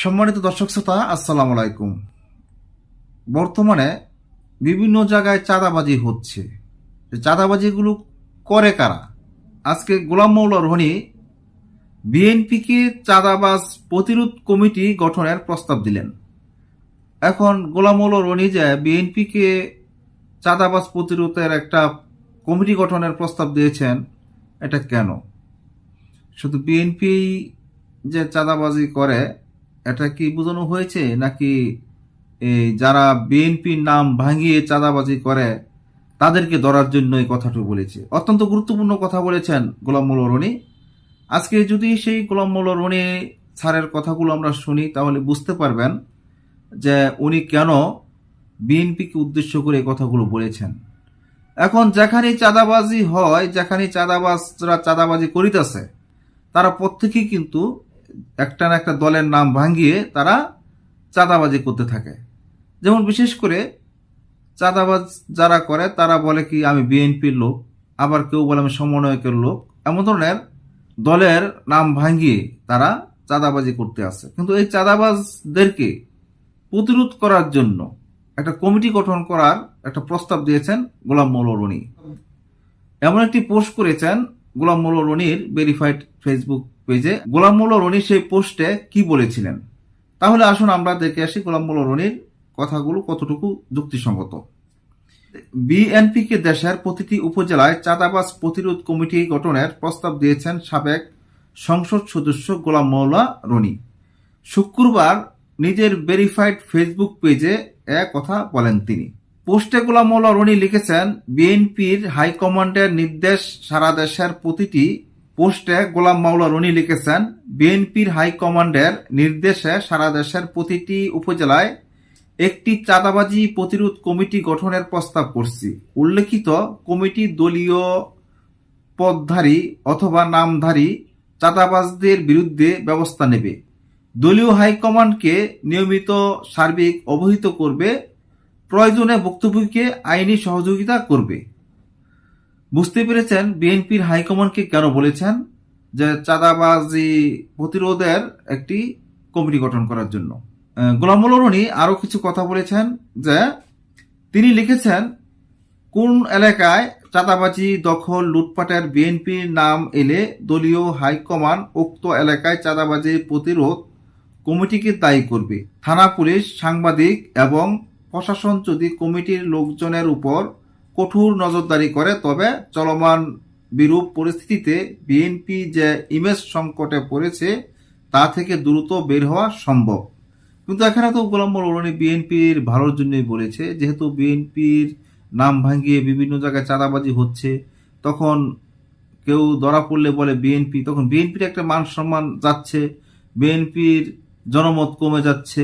সম্মানিত দর্শক শ্রোতা, আসসালামু আলাইকুম। বর্তমানে বিভিন্ন জায়গায় চাঁদাবাজি হচ্ছে। চাঁদাবাজিগুলো করে কারা? আজকে গোলাম মৌলা রহনি বিএনপিকে চাঁদাবাজ প্রতিরোধ কমিটি গঠনের প্রস্তাব দিলেন। এখন গোলাম মৌলা রনি যে বিএনপিকে চাঁদাবাজ প্রতিরোধের একটা কমিটি গঠনের প্রস্তাব দিয়েছেন, এটা কেন? শুধু বিএনপি যে চাঁদাবাজি করে এটা কি বোঝানো হয়েছে? নাকি এই যারা বিএনপির নাম ভাঙিয়ে চাঁদাবাজি করে, তাদেরকে ধরার জন্য এই কথাটি বলেছে? অত্যন্ত গুরুত্বপূর্ণ কথা বলেছেন গোলাম রনি। আজকে যদি সেই গোলাম রনি স্যারের কথাগুলো আমরা শুনি, তাহলে বুঝতে পারবেন যে উনি কেন বিএনপিকে উদ্দেশ্য করে এই কথাগুলো বলেছেন। এখন যেখানে চাঁদাবাজি হয় যেখানে চাঁদাবাজরা চাঁদাবাজি করিতেছে, তারা প্রত্যেকেই কিন্তু একটা না একটা দলের নাম ভাঙিয়ে তারা চাঁদাবাজি করতে থাকে। যেমন বিশেষ করে চাঁদাবাজ যারা করে, তারা বলে কি, আমি বিএনপির লোক, আবার কেউ বলে আমি সমন্বয়কের লোক। এমন ধরনের দলের নাম ভাঙিয়ে তারা চাঁদাবাজি করতে আসে। কিন্তু এই চাঁদাবাজদেরকে প্রতিরোধ করার জন্য একটা কমিটি গঠন করার একটা প্রস্তাব দিয়েছেন গোলাম মৌলরণী এমন একটি পোস্ট করেছেন গোলাম মোল্লা রনির ভেরিফাইড ফেসবুক পেজে গোলাম মোল্লা রনি সেই পোস্টে কি বলেছিলেন? তাহলে আসুন আমরা দেখে আসি গোলাম মোল্লা রনির কথাগুলো কতটুকু যুক্তিসঙ্গত। বিএনপিকে দেশের প্রতিটি উপজেলায় চাঁদাবাজ প্রতিরোধ কমিটি গঠনের প্রস্তাব দিয়েছেন সাবেক সংসদ সদস্য গোলাম মৌলা রনি। শুক্রবার নিজের ভেরিফাইড ফেসবুক পেজে এ কথা বলেন তিনি। পোস্টে গোলাম মৌলা রনি লিখেছেন, বিএনপির হাইকমান্ডের নির্দেশ সারা দেশের প্রতিটি পোস্টে গোলাম মাওলা রনি লিখেছেন, বিএনপির হাইকমান্ডের নির্দেশে সারা দেশের প্রতিটি উপজেলায় একটি চাঁদাবাজি প্রতিরোধ কমিটি গঠনের প্রস্তাব করছি। উল্লেখিত কমিটি দলীয় পদধারী অথবা নামধারী চাঁদাবাজদের বিরুদ্ধে ব্যবস্থা নেবে। দলীয় হাইকমান্ডকে নিয়মিত সার্বিক অবহিত করবে প্রয়োজনে বক্তব্যকে আইনি সহযোগিতা করবে। বুঝতে পেরেছেন বিএনপির হাইকমান্ডকে কেন বলেছেন? যে চাঁদাবাজি প্রতিরোধের একটি কমিটি গঠন করার জন্য। আহ, গোলাম রনি আরও কিছু কথা বলেছেন যে তিনি লিখেছেন কোন এলাকায় চাঁদাবাজি দখল লুটপাটের বিএনপির নাম এলে দলীয় হাইকমান্ড উক্ত এলাকায় চাঁদাবাজি প্রতিরোধ কমিটিকে দায়ী করবে। থানা পুলিশ সাংবাদিক এবং প্রশাসন যদি কমিটির লোকজনের উপর কঠোর নজরদারি করে, তবে চলমান বিরূপ পরিস্থিতিতে বিএনপি যে ইমেজ সংকটে পড়েছে, তা থেকে দ্রুত বের হওয়া সম্ভব। কিন্তু এখানে তো গোলাম মোল্লা বিএনপির ভালোর জন্যই বলেছে। যেহেতু বিএনপির নাম ভাঙিয়ে বিভিন্ন জায়গায় চাঁদাবাজি হচ্ছে, তখন কেউ ধরা পড়লে বলে বিএনপি তখন বিএনপির একটা মান সম্মান যাচ্ছে। বিএনপির জনমত কমে যাচ্ছে।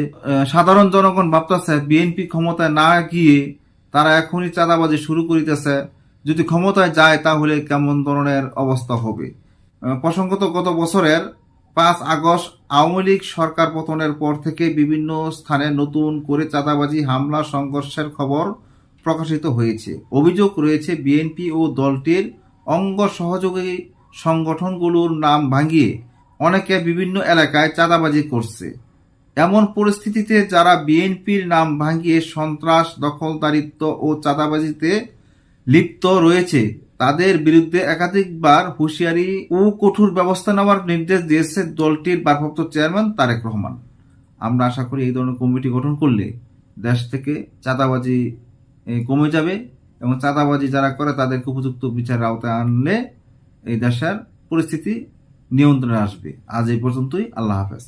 সাধারণ জনগণ ভাবতেছে, বিএনপি ক্ষমতায় না গিয়ে তারা এখনই চাঁদাবাজি শুরু করিতেছে। যদি ক্ষমতায় যায়, তাহলে কেমন ধরনের অবস্থা হবে? প্রসঙ্গত গত বছরের পাঁচ আগস্ট আওয়ামী লীগ সরকার পতনের পর থেকে বিভিন্ন স্থানে নতুন করে চাঁদাবাজি হামলা সংঘর্ষের খবর প্রকাশিত হয়েছে। অভিযোগ রয়েছে, বিএনপি ও দলটির অঙ্গ সহযোগী সংগঠনগুলোর নাম ভাঙিয়ে অনেকে বিভিন্ন এলাকায় চাঁদাবাজি করছে। এমন পরিস্থিতিতে যারা বিএনপির নাম ভাঙিয়ে সন্ত্রাস, দখলদারিত্ব ও চাঁদাবাজিতে লিপ্ত রয়েছে, তাদের বিরুদ্ধে একাধিকবার হুঁশিয়ারি ও কঠোর ব্যবস্থা নেওয়ার নির্দেশ দিয়েছে দলটির ভারপ্রাপ্ত চেয়ারম্যান তারেক রহমান। আমরা আশা করি এই ধরনের কমিটি গঠন করলে দেশ থেকে চাঁদাবাজি কমে যাবে এবং চাঁদাবাজি যারা করে তাদেরকে উপযুক্ত বিচারের আওতায় আনলে এই দেশের পরিস্থিতি নিয়ন্ত্রণে আসবে। আজ এই পর্যন্তই আল্লাহ হাফেজ।